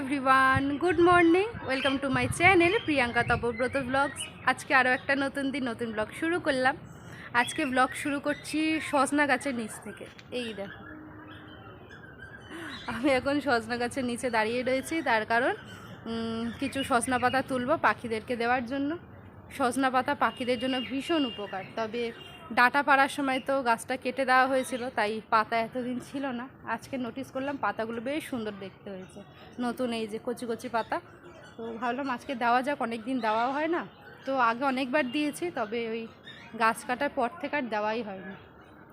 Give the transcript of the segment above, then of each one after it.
Everyone good morning welcome to my channel Priyanka Tapobrata vlogs আজকে আরও একটা নতুন দিন, নতুন ব্লগ শুরু করলাম। আজকে ব্লগ শুরু করছি সজনা গাছের নিচ থেকে। এই দেখো। আমি এখন সজনা গাছের নিচে দাঁড়িয়ে রয়েছি, তার কারণ কিছু সজনা পাতা তুলবো পাখিদেরকে দেওয়ার জন্য। সজনা পাতা পাখিদের জন্য ভীষণ উপকার। তবে ডাটা পাড়ার সময় তো গাছটা কেটে দেওয়া হয়েছিল, তাই পাতা এতদিন ছিল না। আজকে নোটিস করলাম, পাতাগুলো বেশ সুন্দর দেখতে হয়েছে। নতুন এই যে কচি কচি পাতা। তো ভাবলাম আজকে দেওয়া যাক অনেক দিন দেওয়াও হয় না। তো আগে অনেকবার দিয়েছি, তবে ওই গাছ কাটার পর থেকে আর দেওয়াই হয়নি।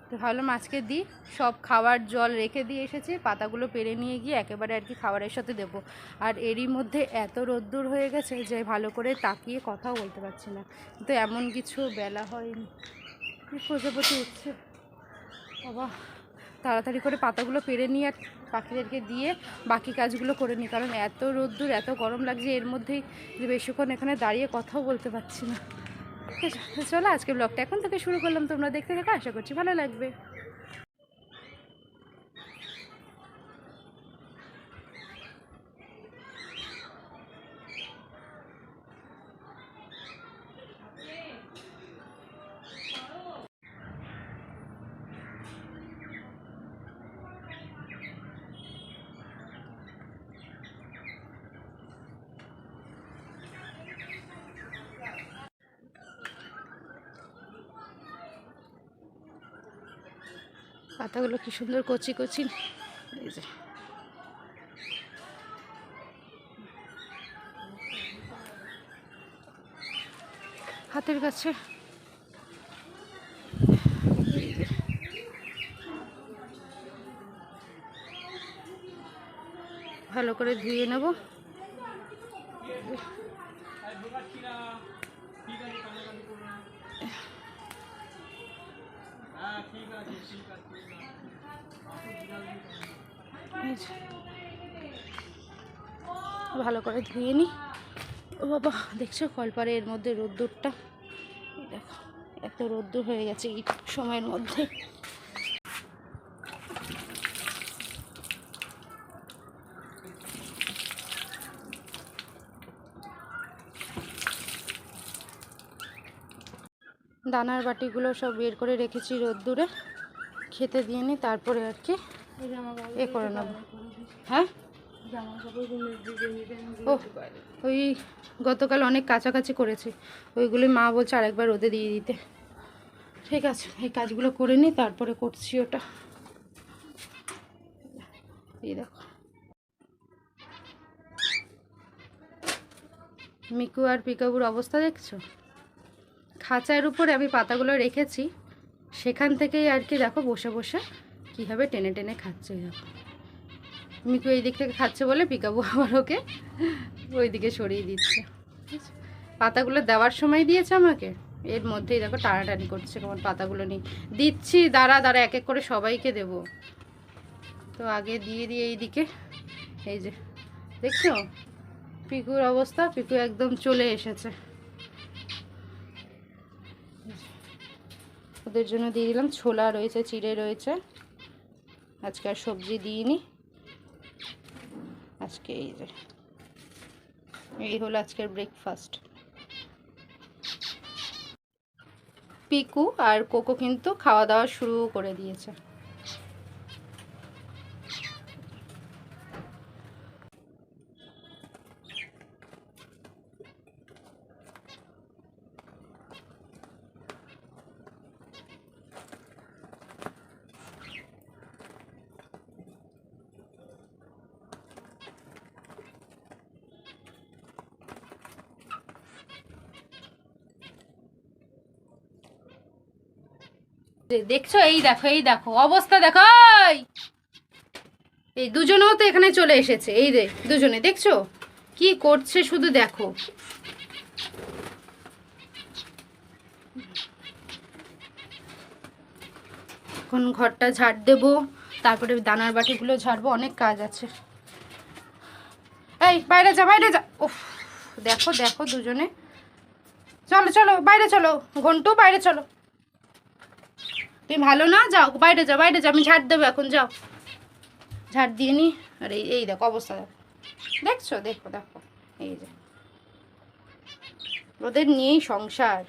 তো ভাবলাম আজকে দিই, সব খাবার জল রেখে দিয়ে এসেছি, পাতাগুলো পেরে নিয়ে গিয়ে একেবারে আর কি খাবারের সাথে দেবো। আর এরই মধ্যে এত রোদ্দুর হয়ে গেছে যে ভালো করে তাকিয়ে কথাও বলতে পারছি না। তো এমন কিছু বেলা হয়নি। প্রজাপতি উঠছে। বাবা, তাড়াতাড়ি করে পাতাগুলো পেরে নিয়ে আর পাখিদেরকে দিয়ে বাকি কাজগুলো করে নিই কারণ এত রোদ্দুর, এত গরম লাগছে, এর মধ্যেই যে বেশিক্ষণ এখানে দাঁড়িয়ে কথাও বলতে পারছি না। চলো আজকে ব্লগটা এখন থেকে শুরু করলাম। তোমরা দেখতে থাকো, আশা করছি ভালো লাগবে। পাতাগুলো কি সুন্দর কচি কচি। এই যে। হাতের কাছে। ভালো করে ধুয়ে নেব। এই যে। ভালো করে ধুয়ে নিই ও বাবা, দেখছ কলপারে এর মধ্যে রোদ্দুরটা? দেখো, এত রোদ্দুর হয়ে গেছে এই সময়ের মধ্যে। দানার বাটিগুলো সব বের করে রেখেছি রোদ্দুরে। খেতে দিয়ে নিই তারপরে আর কি। এ করে নেব হ্যাঁ? ও ওই গতকাল অনেক কাছাকাছি করেছি। ওইগুলি মা বলছে আরেকবার রোদে দিয়ে দিতে। ঠিক আছে এই কাজগুলো করে নিই তারপরে করছি ওটা। এই দেখো। মিকু আর পিকাবুর অবস্থা দেখছ? খাঁচার উপরে আমি পাতাগুলো রেখেছি সেখান থেকেই আর কি দেখো বসে বসে কীভাবে টেনে টেনে খাচ্ছে দেখো মিকু এই দিক থেকে খাচ্ছে বলে পিকাবু আবার ওকে? ওই দিকে সরিয়ে দিচ্ছে। পাতাগুলো দেওয়ার সময় দিয়েছে আমাকে? এর মধ্যেই দেখো টানাটানি করছে আমার পাতাগুলো নিয়ে। দিচ্ছি, দাঁড়া দাঁড়া, এক এক করে সবাইকে দেব। তো আগে দিয়ে দিয়ে এই দিকে। এই যে, দেখছ? পিকুর অবস্থা, পিকু একদম চলে এসেছে। ওদের জন্য দিয়ে দিলাম ছোলা রয়েছে, চিড়ে রয়েছে। আজকে আর সবজি দিইনি। আজকে এই যে, এই হলো আজকের ব্রেকফাস্ট পিকু আর কোকো কিন্তু খাওয়া দাওয়া শুরু করে দিয়েছে। দেখছ? এই দেখো এই দেখো। অবস্থা দেখো এই! দুজনেও তো এখানে চলে এসেছে। এই রে, দুজনে, দেখছ? কি করছে শুধু দেখো। এখন ঘরটা ঝাড় দেবো, তারপরে দানার বাটিগুলো ঝাড়বো, অনেক কাজ আছে। এই, বাইরে যা বাইরে যা। উফ, দেখো দেখো দুজনে। চলো চলো, বাইরে চলো। ঘন্টু, বাইরে চলো। তুমি ভালো না? যাও, বাইরে যাও বাইরে যাও, আমি ঝাড় দেবো এখন, যাও। ঝাড় দিয়ে নি। আর এই এই দেখো অবস্থা দেখো। দেখছ? দেখো দেখো। এই যে। ওদের নিয়েই সংসার।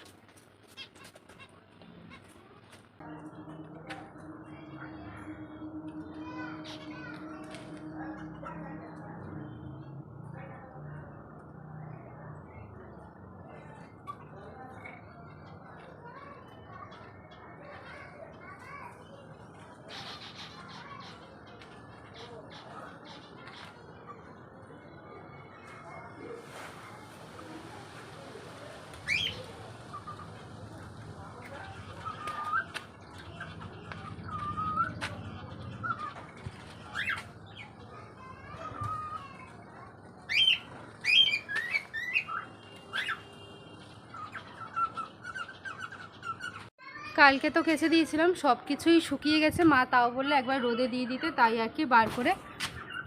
কালকে তো কেচে দিয়েছিলাম, সব কিছুই শুকিয়ে গেছে। মা তাও বললে একবার রোদে দিয়ে দিতে, তাই আর কি বার করে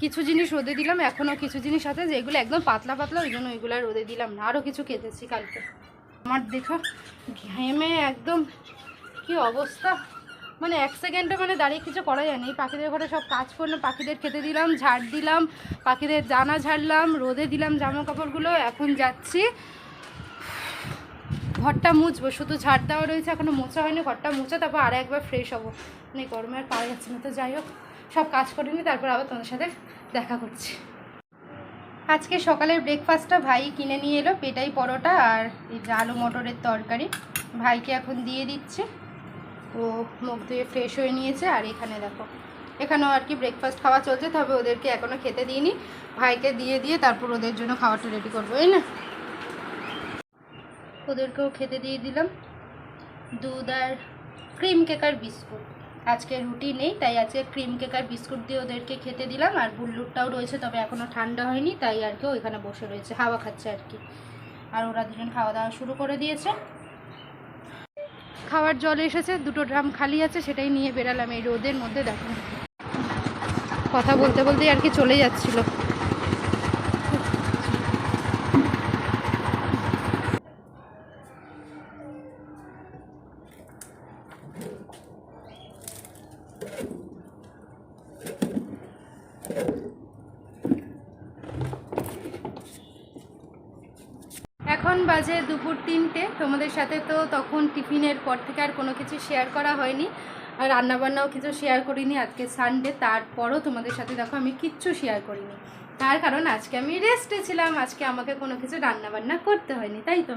কিছু জিনিস রোদে দিলাম এখনও কিছু জিনিস আছে যেগুলো একদম পাতলা পাতলা, ওই জন্য ওইগুলো রোদে দিলাম না। আরও কিছু কেচেছি কালকে। আমার দেখো, ঘেমে একদম কি অবস্থা। মানে এক সেকেন্ডে মানে দাঁড়িয়ে কিছু করা যায় না। এই পাখিদের ঘরে সব কাজ করলাম পাখিদের খেতে দিলাম, ঝাড় দিলাম, পাখিদের দানা ঝাড়লাম, রোদে দিলাম জামা কাপড়গুলো এখন যাচ্ছি। ঘরটা মুছবো, শুধু ঝাড় দেওয়া রয়েছে, এখনও মোছা হয়নি, ঘরটা মুছে তারপর আর একবার ফ্রেশ হব। মানে গরমে আর পাওয়া যাচ্ছে না, তো যাই হোক, সব কাজ করে নিই তারপর আবার তোমাদের সাথে দেখা করছি। আজকে সকালের ব্রেকফাস্টটা ভাই কিনে নিয়ে এলো, পেটাই পরোটা আর এই যে আলু মটরের তরকারি। ভাইকে এখন দিয়ে দিচ্ছে, ও মুখ ধুয়ে ফ্রেশ হয়ে নিয়েছে, আর এখানে দেখো, এখানেও আর কি ব্রেকফাস্ট খাওয়া চলছে, তবে ওদেরকে এখনও খেতে দিইনি। ভাইকে দিয়ে দিয়ে তারপর ওদের জন্য খাওয়াটা রেডি করব, এই না? ওদেরকেও খেতে দিয়ে দিলাম। দুধ আর ক্রিম কেক আর বিস্কুট। আজকে রুটি নেই, তাই আজকে ক্রিম কেক আর বিস্কুট দিয়ে ওদেরকে খেতে দিলাম। আর বুল্লুরটাও রয়েছে, তবে এখনও ঠান্ডা হয়নি, তাই আর কি ওইখানে বসে রয়েছে, হাওয়া খাচ্ছে আর কি। আর ওরা দুজন খাওয়া দাওয়া শুরু করে দিয়েছে। খাওয়ার জল এসেছে, দুটো ড্রাম খালি আছে, সেটাই নিয়ে বেরালাম এই রোদের মধ্যে, দেখো। কথা বলতে বলতেই আর কি চলে যাচ্ছিল এখন বাজে দুপুর তিনটে। তোমাদের সাথে তো তখন টিফিনের পর থেকে আর কোনো কিছু শেয়ার করা হয়নি। আর রান্নাবান্নাও কিছু শেয়ার করিনি আজকে সানডে তারপরও তোমাদের সাথে দেখো আমি কিচ্ছু শেয়ার করিনি। তার কারণ আজকে আমি রেস্টে ছিলাম আজকে আমাকে কোনো কিছু রান্নাবান্না করতে হয়নি তাই তো?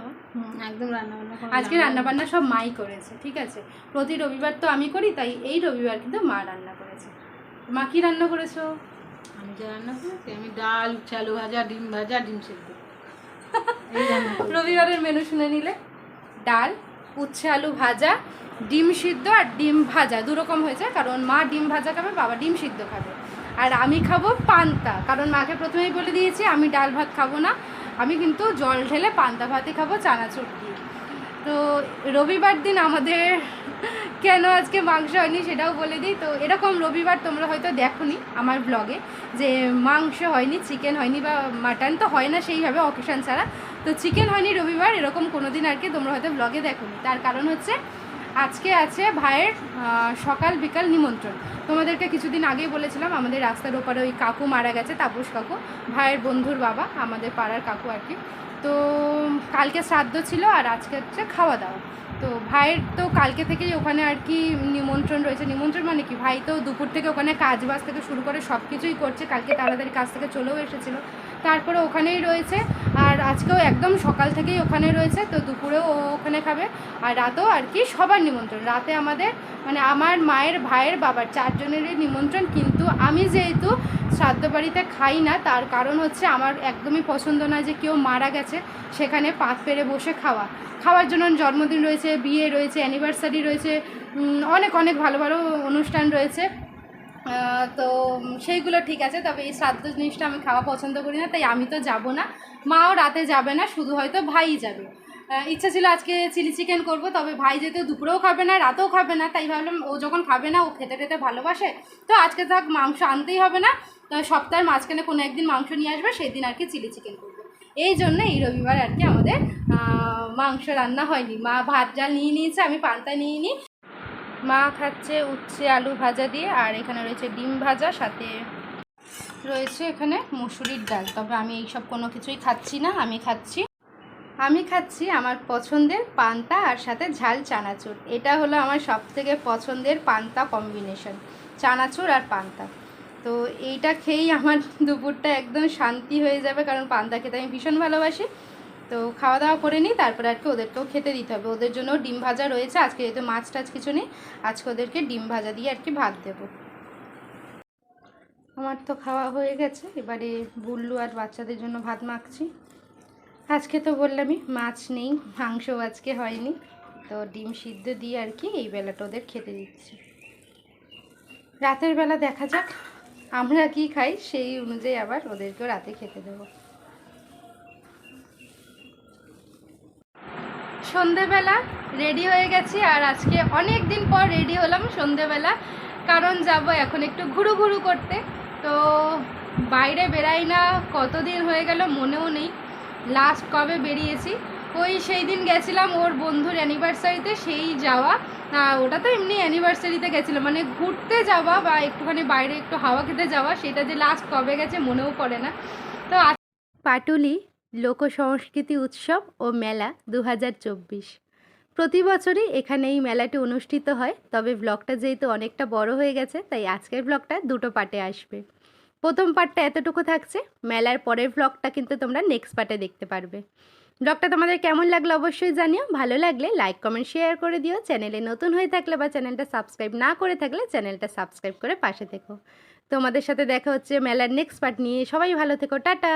একদম রান্না বান্না আজকে রান্নাবান্না সব মাই করেছে ঠিক আছে? প্রতি রবিবার তো আমি করি তাই এই রবিবার কিন্তু মা রান্না করেছে। মা কি রান্না করেছ? আমি যা রান্না করেছি আমি ডাল চালু ভাজা ডিম ভাজা ডিম সেদ্ধ। রবিবারের মেনু শুনে নিলে ডাল, উচ্ছে আলু ভাজা, ডিম সিদ্ধ আর ডিম ভাজা। দুরকম হয়েছে, কারণ মা ডিম ভাজা খাবে, বাবা ডিম সিদ্ধ খাবে। আর আমি খাব পান্তা, কারণ মাকে প্রথমেই বলে দিয়েছি, আমি ডাল ভাত খাব না। আমি কিন্তু জল ঢেলে পান্তা ভাতই খাব, চানাচুর দিয়ে। তো রবিবার দিন আমাদের কেন আজকে মাংস হয়নি সেটাও বলে দিই। তো এরকম রবিবার তোমরা হয়তো দেখোনি আমার ব্লগে যে মাংস হয়নি চিকেন হয়নি বা মাটন তো হয় না সেইভাবে অকেশন ছাড়া। তো চিকেন হয়নি রবিবার, এরকম কোনো দিন আর কি তোমরা হয়তো ব্লগে দেখনি। তার কারণ হচ্ছে আজকে আছে ভাইয়ের সকাল বিকাল নিমন্ত্রণ। তোমাদেরকে কিছুদিন আগেই বলেছিলাম, আমাদের রাস্তার ওপারে ওই কাকু মারা গেছে, তাপস কাকু, ভাইয়ের বন্ধুর বাবা, আমাদের পাড়ার কাকু আর কি। তো কালকে শ্রাদ্ধ ছিল আর আজকে হচ্ছে খাওয়া দাওয়া। তো ভাইয়ের তো কালকে থেকেই ওখানে আর কি নিমন্ত্রণ রয়েছে। নিমন্ত্রণ মানে কি? ভাই তো দুপুর থেকে ওখানে কাজ বাজ থেকে শুরু করে সব কিছুই করছে, কালকে তাড়াতাড়ি কাজ থেকে চলেও এসেছিল। তারপরে ওখানেই রয়েছে। আর আজকেও একদম সকাল থেকেই ওখানে রয়েছে, তো দুপুরেও ও ওখানে খাবে। আর রাতেও আর কি সবার নিমন্ত্রণ। রাতে আমাদের মানে আমার মায়ের, ভাইয়ের, বাবার চারজনেরই নিমন্ত্রণ। কিন্তু আমি যেহেতু শ্রাদ্ধ বাড়িতে খাই না, তার কারণ হচ্ছে আমার একদমই পছন্দ না যে কেউ মারা গেছে, সেখানে পাত পেরে বসে খাওয়া। খাওয়ার জন্য জন্মদিন রয়েছে, বিয়ে রয়েছে অ্যানিভার্সারি রয়েছে অনেক অনেক ভালো ভালো অনুষ্ঠান রয়েছে। তো সেইগুলো ঠিক আছে, তবে এই শ্রাদ্ধ জিনিসটা আমি খাওয়া পছন্দ করি না, তাই আমি তো যাব না। মাও রাতে যাবে না, শুধু হয়তো ভাইই যাবে। ইচ্ছা ছিল আজকে চিলি চিকেন করব, তবে ভাই যেহেতু দুপুরেও খাবে না, রাতেও খাবে না, তাই ভাবলাম ও যখন খাবে না, ও খেতে খেতে ভালোবাসে। তো আজকে থাক, মাংস আনতেই হবে না সপ্তাহের মাঝখানে কোনো একদিন মাংস নিয়ে আসবে সেই দিন আর কি চিলি চিকেন করব। এই জন্য এই রবিবার আর কি আমাদের মাংস রান্না হয়নি। মা ভাত ডাল নিয়ে নিয়েছে, আমি পান্তা নিয়ে নিই মা খাচ্ছে উচ্ছে আলু ভাজা দিয়ে, আর এখানে রয়েছে ডিম ভাজা, সাথে রয়েছে এখানে মুসুরির ডাল। তবে আমি এইসব কোনো কিছুই খাচ্ছি না, আমি খাচ্ছি আমি খাচ্ছি আমার পছন্দের পান্তা আর সাথে ঝাল চানাচুর। এটা হলো আমার সব থেকে পছন্দের পান্তা কম্বিনেশন চানাচুর আর পান্তা। তো এইটা খেয়েই আমার দুপুরটা একদম শান্তি হয়ে যাবে, কারণ পান্তা খেতে আমি ভীষণ ভালোবাসি। তো খাওয়া দাওয়া করে নিই, তারপরে আর কি ওদেরকেও খেতে দিতে হবে। ওদের জন্য ডিম ভাজা রয়েছে, আজকে যেহেতু মাছ টাছ কিছু নেই, আজকে ওদেরকে ডিম ভাজা দিয়ে আর কি ভাত দেবো। আমার তো খাওয়া হয়ে গেছে, এবারে বুল্লু আর বাচ্চাদের জন্য ভাত মাখছি। আজকে তো বললামই, মাছ নেই মাংসও আজকে হয়নি, তো ডিম সিদ্ধ দিয়ে আর কি এই বেলাটা ওদের খেতে দিচ্ছি। রাতের বেলা দেখা যাক, আমরা কি খাই সেই অনুযায়ী আবার ওদেরকেও রাতে খেতে দেবো। সন্ধেবেলা রেডি হয়ে গেছি আর আজকে অনেক দিন পর রেডি হলাম সন্ধেবেলা। কারণ যাব এখন একটু ঘুরু ঘুরু করতে। তো বাইরে বেরাই না কতদিন হয়ে গেল মনেও নেই। লাস্ট কবে বেরিয়েছি? ওই সেই দিন গেছিলাম ওর বন্ধুর অ্যানিভার্সারিতে সেই যাওয়া। আহ, ওটা তো এমনি অ্যানিভার্সারিতে গেছিলাম। মানে ঘুরতে যাওয়া বা একটুখানি বাইরে একটু হাওয়া খেতে যাওয়া সেটা যে লাস্ট কবে গেছে মনেও পড়ে না। তো পাটুলি লোক সংস্কৃতি উৎসব ও মেলা দু হাজার চব্বিশ। প্রতি বছরই এখানে এই মেলাটি অনুষ্ঠিত হয়, তবে ব্লগটা যেহেতু অনেকটা বড় হয়ে গেছে, তাই আজকের ব্লগটা দুটো পার্টে আসবে। প্রথম পার্টটা এতটুকু থাকছে, মেলার পরের ব্লগটা কিন্তু তোমরা নেক্সট পার্টে দেখতে পারবে। ব্লগটা তোমাদের কেমন লাগল অবশ্যই জানিও, ভালো লাগলে লাইক কমেন্ট শেয়ার করে দিও। চ্যানেলে নতুন হয়ে থাকলে বা চ্যানেলটা সাবস্ক্রাইব না করে থাকলে চ্যানেলটা সাবস্ক্রাইব করে পাশে থেকো। তোমাদের সাথে দেখা হচ্ছে মেলার নেক্সট পার্ট নিয়ে। সবাই ভালো থেকো, টাটা!